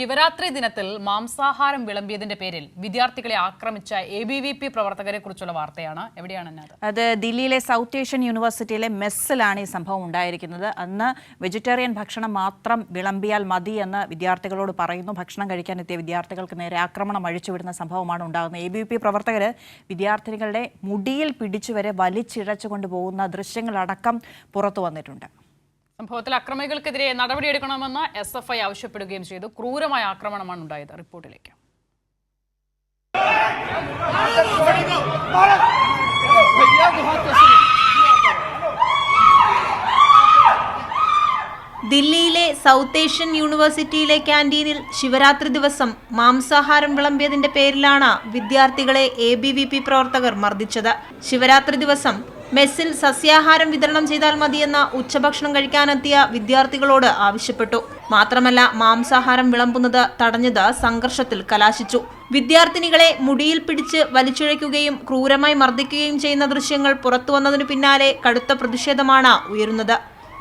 ശിവരാത്രി ദിനത്തിൽ മാംസാഹാരം വിളമ്പിയതിന്റെ പേരിൽ വിദ്യാർത്ഥികളെ ആക്രമിച്ച എ ബി വി പി പ്രവർത്തകരെ കുറിച്ചുള്ള വാർത്തയാണ്. എവിടെയാണ് അത് ദില്ലിയിലെ സൗത്ത് ഏഷ്യൻ യൂണിവേഴ്സിറ്റിയിലെ മെസ്സിലാണ് ഈ സംഭവം ഉണ്ടായിരിക്കുന്നത്. അന്ന് വെജിറ്റേറിയൻ ഭക്ഷണം മാത്രം വിളമ്പിയാൽ മതി എന്ന് വിദ്യാർത്ഥികളോട് പറയുന്നു. ഭക്ഷണം കഴിക്കാൻ എത്തിയ വിദ്യാർത്ഥികൾക്ക് നേരെ ആക്രമണം അഴിച്ചുവിടുന്ന സംഭവമാണ് ഉണ്ടാകുന്നത്. എ ബി വി പി പ്രവർത്തകർ വിദ്യാർത്ഥികളുടെ മുടിയിൽ പിടിച്ചുവരെ വലിച്ചിഴച്ചു കൊണ്ടുപോകുന്ന ദൃശ്യങ്ങളടക്കം പുറത്തു വന്നിട്ടുണ്ട്. സംഭവത്തിൽ അക്രമികൾക്കെതിരെ നടപടിയെടുക്കണമെന്ന് എസ് എഫ് ഐ ആവശ്യപ്പെടുകയും ചെയ്തു. ക്രൂരമായ ആക്രമണമാണ് ഉണ്ടായത് റിപ്പോർട്ടിലേക്ക്. ദില്ലിയിലെ സൗത്ത് ഏഷ്യൻ യൂണിവേഴ്സിറ്റിയിലെ ക്യാന്റീനിൽ ശിവരാത്രി ദിവസം മാംസാഹാരം വിളമ്പിയതിന്റെ പേരിലാണ് വിദ്യാർത്ഥികളെ എ ബി വി പി പ്രവർത്തകർ മർദ്ദിച്ചത്. ശിവരാത്രി ദിവസം മെസ്സിൽ സസ്യാഹാരം വിതരണം ചെയ്താൽ മതിയെന്ന ഉച്ചഭക്ഷണം കഴിക്കാനെത്തിയ വിദ്യാർത്ഥികളോട് ആവശ്യപ്പെട്ടു. മാത്രമല്ല മാംസാഹാരം വിളമ്പുന്നത് തടഞ്ഞത് സംഘർഷത്തിൽ കലാശിച്ചു. വിദ്യാർത്ഥിനികളെ മുടിയിൽ പിടിച്ച് വലിച്ചുഴയ്ക്കുകയും ക്രൂരമായി മർദ്ദിക്കുകയും ചെയ്യുന്ന ദൃശ്യങ്ങൾ പുറത്തുവന്നതിനു പിന്നാലെ കടുത്ത പ്രതിഷേധമാണ് ഉയരുന്നത്.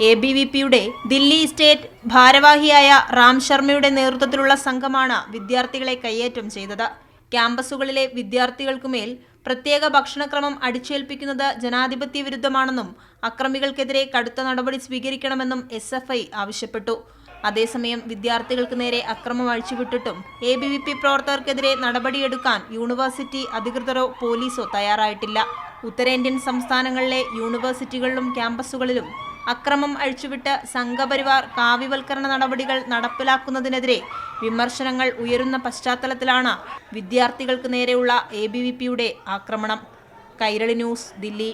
എ ബി വി പിയുടെ ദില്ലി സ്റ്റേറ്റ് ഭാരവാഹിയായ റാം ശർമ്മയുടെ നേതൃത്വത്തിലുള്ള സംഘമാണ് വിദ്യാർത്ഥികളെ കയ്യേറ്റം ചെയ്തത്. ക്യാമ്പസുകളിലെ വിദ്യാർത്ഥികൾക്കുമേൽ പ്രത്യേക ഭക്ഷണക്രമം അടിച്ചേൽപ്പിക്കുന്നത് ജനാധിപത്യ വിരുദ്ധമാണെന്നും അക്രമികൾക്കെതിരെ കടുത്ത നടപടി സ്വീകരിക്കണമെന്നും എസ് ആവശ്യപ്പെട്ടു. അതേസമയം വിദ്യാർത്ഥികൾക്ക് നേരെ അക്രമം അഴിച്ചുവിട്ടിട്ടും എ ബി വി പി പ്രവർത്തകർക്കെതിരെ നടപടിയെടുക്കാൻ യൂണിവേഴ്സിറ്റി അധികൃതരോ പോലീസോ തയ്യാറായിട്ടില്ല. ഉത്തരേന്ത്യൻ സംസ്ഥാനങ്ങളിലെ യൂണിവേഴ്സിറ്റികളിലും ക്യാമ്പസുകളിലും അക്രമം അഴിച്ചുവിട്ട് സംഘപരിവാർ കാവ്യവൽക്കരണ നടപടികൾ നടപ്പിലാക്കുന്നതിനെതിരെ വിമർശനങ്ങൾ ഉയരുന്ന പശ്ചാത്തലത്തിലാണ് വിദ്യാർത്ഥികൾക്ക് നേരെയുള്ള എ ആക്രമണം. കൈരളി ന്യൂസ് ദില്ലി.